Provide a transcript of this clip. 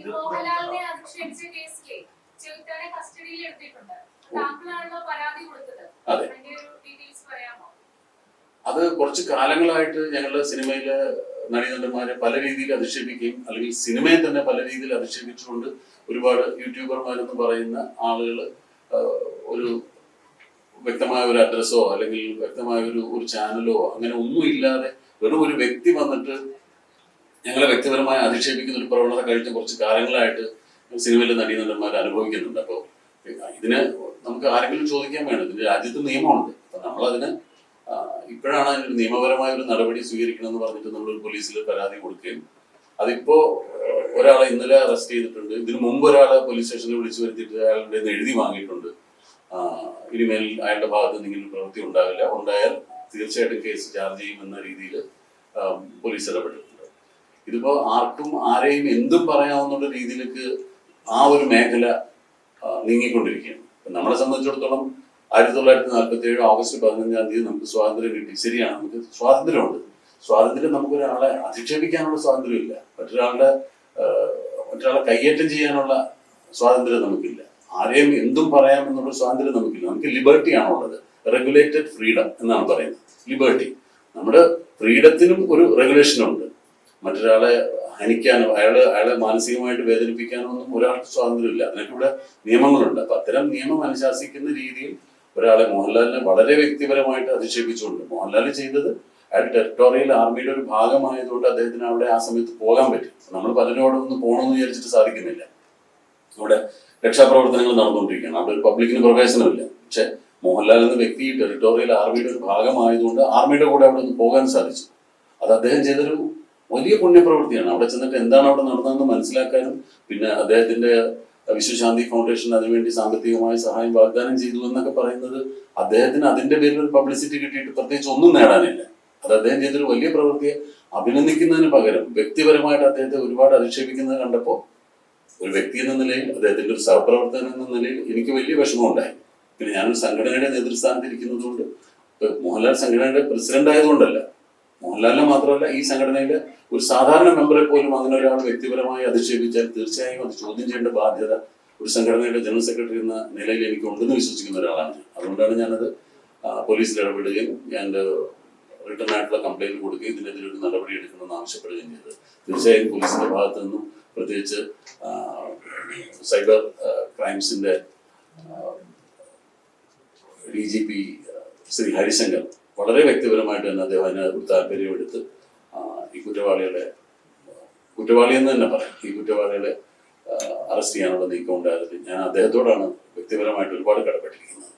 ഈ മോഹൻലാലിനെ അധിക്ഷേപിച്ച കേസിലെ ചെറുത്താനെ കസ്റ്റഡിയിൽ എടുത്തിട്ടുണ്ട്. താങ്കളാണല്ലോ പരാതി കൊടുത്തത്. അതെ. അതിന്റെ ഒരു ഡീറ്റെയിൽസ് പറയാമോ? അത് കുറച്ച് കാലങ്ങളായിട്ട് ഞങ്ങളുടെ സിനിമയിലെ നടീനടന്മാരെ പല രീതിയിൽ അധിക്ഷേപിക്കുകയും അല്ലെങ്കിൽ സിനിമയെ തന്നെ പല രീതിയിൽ അധിക്ഷേപിച്ചുകൊണ്ട് ഒരുപാട് യൂട്യൂബർമാരെന്ന് പറയുന്ന ആളുകൾ ഒരു വ്യക്തമായ ഒരു അഡ്രസ്സോ അല്ലെങ്കിൽ വ്യക്തമായ ഒരു ഒരു ചാനലോ അങ്ങനെ ഒന്നും ഇല്ലാതെ വെറും ഒരു വ്യക്തി വന്നിട്ട് ഞങ്ങളെ വ്യക്തിപരമായി അധിക്ഷേപിക്കുന്ന ഒരു പ്രവണത കഴിഞ്ഞ കുറച്ച് കാലങ്ങളായിട്ട് സിനിമയിലെ നടീനടന്മാർ അനുഭവിക്കുന്നുണ്ട്. അപ്പോൾ ഇതിന് നമുക്ക് ആരെങ്കിലും ചോദിക്കാൻ വേണം. ഇതിന്റെ രാജ്യത്ത് നിയമമുണ്ട്. അപ്പൊ നമ്മളതിന് ഇപ്പോഴാണ് അതിനൊരു നിയമപരമായ ഒരു നടപടി സ്വീകരിക്കണമെന്ന് പറഞ്ഞിട്ട് നമ്മൾ പോലീസിൽ പരാതി കൊടുക്കുകയും അതിപ്പോ ഒരാളെ ഇന്നലെ അറസ്റ്റ് ചെയ്തിട്ടുണ്ട്. ഇതിനു മുമ്പ് ഒരാളെ പോലീസ് സ്റ്റേഷനിൽ വിളിച്ചു വരുത്തിയിട്ട് അയാളുടെ എഴുതി വാങ്ങിയിട്ടുണ്ട്. ഇനിമേൽ അയാളുടെ ഭാഗത്ത് ഇങ്ങനെ പ്രവൃത്തി ഉണ്ടാവില്ല. ഉണ്ടായാൽ തീർച്ചയായിട്ടും കേസ് ചാർജ് ചെയ്യുമെന്ന രീതിയിൽ പോലീസ് ഇടപെട്ടിട്ടുണ്ട്. ഇതിപ്പോ ആർക്കും ആരെയും എന്തും പറയാവുന്ന രീതിയിലേക്ക് ആ ഒരു മേഖല നീങ്ങിക്കൊണ്ടിരിക്കുകയാണ്. നമ്മളെ സംബന്ധിച്ചിടത്തോളം ആയിരത്തി തൊള്ളായിരത്തി നാൽപ്പത്തി ഏഴ് ഓഗസ്റ്റ് പതിനഞ്ചാം തീയതി നമുക്ക് സ്വാതന്ത്ര്യം കിട്ടി. ശരിയാണ് നമുക്ക് സ്വാതന്ത്ര്യമുണ്ട്. സ്വാതന്ത്ര്യം നമുക്ക് ഒരാളെ അധിക്ഷേപിക്കാനുള്ള സ്വാതന്ത്ര്യമില്ല. മറ്റൊരാളുടെ മറ്റൊരാളെ കയ്യേറ്റം ചെയ്യാനുള്ള സ്വാതന്ത്ര്യം നമുക്കില്ല. ആരെയും എന്തും പറയാം എന്നുള്ള സ്വാതന്ത്ര്യം നമുക്കില്ല. നമുക്ക് ലിബർട്ടി ആണുള്ളത് റെഗുലേറ്റഡ് ഫ്രീഡം എന്നാണ് പറയുന്നത്. ലിബർട്ടി. നമ്മുടെ ഫ്രീഡത്തിനും ഒരു റെഗുലേഷൻ ഉണ്ട് മറ്റൊരാളെ ഹനിക്കാനോ അയാളെ അയാളെ മാനസികമായിട്ട് വേദനിപ്പിക്കാനോ ഒന്നും ഒരാൾക്ക് സ്വാതന്ത്ര്യമില്ല. അതിനൊക്കെ നിയമങ്ങളുണ്ട്. അപ്പൊ അത്തരം നിയമം അനുശാസിക്കുന്ന രീതിയിൽ ഒരാളെ മോഹൻലാലിനെ വളരെ വ്യക്തിപരമായിട്ട് അധിക്ഷേപിച്ചുകൊണ്ട് മോഹൻലാൽ ചെയ്തത് അയാൾ ടെറിട്ടോറിയൽ ആർമിയുടെ ഒരു ഭാഗമായതുകൊണ്ട് അദ്ദേഹത്തിന് അവിടെ ആ സമയത്ത് പോകാൻ പറ്റും. നമ്മൾ പലരോടും ഒന്ന് പോകണമെന്ന് വിചാരിച്ചിട്ട് സാധിക്കുന്നില്ല. അവിടെ രക്ഷാപ്രവർത്തനങ്ങൾ നടന്നുകൊണ്ടിരിക്കുകയാണ്. അവിടെ ഒരു പബ്ലിക്കിന് പ്രവേശനമില്ല. പക്ഷെ മോഹൻലാൽ എന്ന വ്യക്തി ടെറിട്ടോറിയൽ ആർമിയുടെ ഒരു ഭാഗമായതുകൊണ്ട് ആർമിയുടെ കൂടെ അവിടെ ഒന്ന് പോകാൻ സാധിച്ചു. അത് അദ്ദേഹം ചെയ്തൊരു വലിയ പുണ്യപ്രവൃത്തിയാണ്. അവിടെ ചെന്നിട്ട് എന്താണ് അവിടെ നടന്നതെന്ന് മനസ്സിലാക്കാനും പിന്നെ അദ്ദേഹത്തിന്റെ വിശ്വശാന്തി ഫൗണ്ടേഷൻ അതിനുവേണ്ടി സാമ്പത്തികമായ സഹായം വാഗ്ദാനം ചെയ്തു എന്നൊക്കെ പറയുന്നത് അദ്ദേഹത്തിന് അതിന്റെ പേരിൽ ഒരു പബ്ലിസിറ്റി കിട്ടിയിട്ട് പ്രത്യേകിച്ച് ഒന്നും നേടാനില്ല. അത് അദ്ദേഹം ചെയ്തൊരു വലിയ പ്രവൃത്തിയെ അഭിനന്ദിക്കുന്നതിന് പകരം വ്യക്തിപരമായിട്ട് അദ്ദേഹത്തെ ഒരുപാട് അധിക്ഷേപിക്കുന്നത് കണ്ടപ്പോൾ ഒരു വ്യക്തി എന്ന നിലയിൽ അദ്ദേഹത്തിന്റെ ഒരു സഹപ്രവർത്തകൻ എന്ന നിലയിൽ എനിക്ക് വലിയ വിഷമമുണ്ടായി. പിന്നെ ഞാനൊരു സംഘടനയുടെ നേതൃസ്ഥാനത്ത് ഇരിക്കുന്നതുകൊണ്ട് മോഹൻലാൽ സംഘടനയുടെ പ്രസിഡന്റ് ആയതുകൊണ്ടല്ല മോഹൻലാലിനെ മാത്രമല്ല ഈ സംഘടനയിലെ ഒരു സാധാരണ മെമ്പറെ പോലും അങ്ങനെ ഒരാൾ വ്യക്തിപരമായി അധിക്ഷേപിച്ചാൽ തീർച്ചയായും അത് ചോദ്യം ചെയ്യേണ്ട ബാധ്യത ഒരു സംഘടനയുടെ ജനറൽ സെക്രട്ടറി എന്ന നിലയിൽ എനിക്ക് ഉണ്ടെന്ന് വിശ്വസിക്കുന്ന ഒരാളാണ്. അതുകൊണ്ടാണ് ഞാനത് പോലീസിൽ ഇടപെടുകയും ഞാൻ റിട്ടേൺ ആയിട്ടുള്ള കംപ്ലൈന്റ് കൊടുക്കുകയും ഇതിനെതിരെ ഒരു നടപടി എടുക്കണമെന്ന് ആവശ്യപ്പെടുകയും ചെയ്തത് തീർച്ചയായും പോലീസിന്റെ ഭാഗത്ത് നിന്നും പ്രത്യേകിച്ച് cyber ക്രൈംസിന്റെ D G P Shri Harishankar വളരെ വ്യക്തിപരമായിട്ട് തന്നെ അദ്ദേഹം അതിന് ഒരു താല്പര്യമെടുത്ത് ഈ കുറ്റവാളികളെ കുറ്റവാളി എന്ന് തന്നെ പറയാം. ഈ കുറ്റവാളികളെ അറസ്റ്റ് ചെയ്യാനുള്ള നീക്കം ഉണ്ടായിരുന്നു ഞാൻ അദ്ദേഹത്തോടാണ് വ്യക്തിപരമായിട്ട് ഒരുപാട് കടപ്പെട്ടിരിക്കുന്നത്.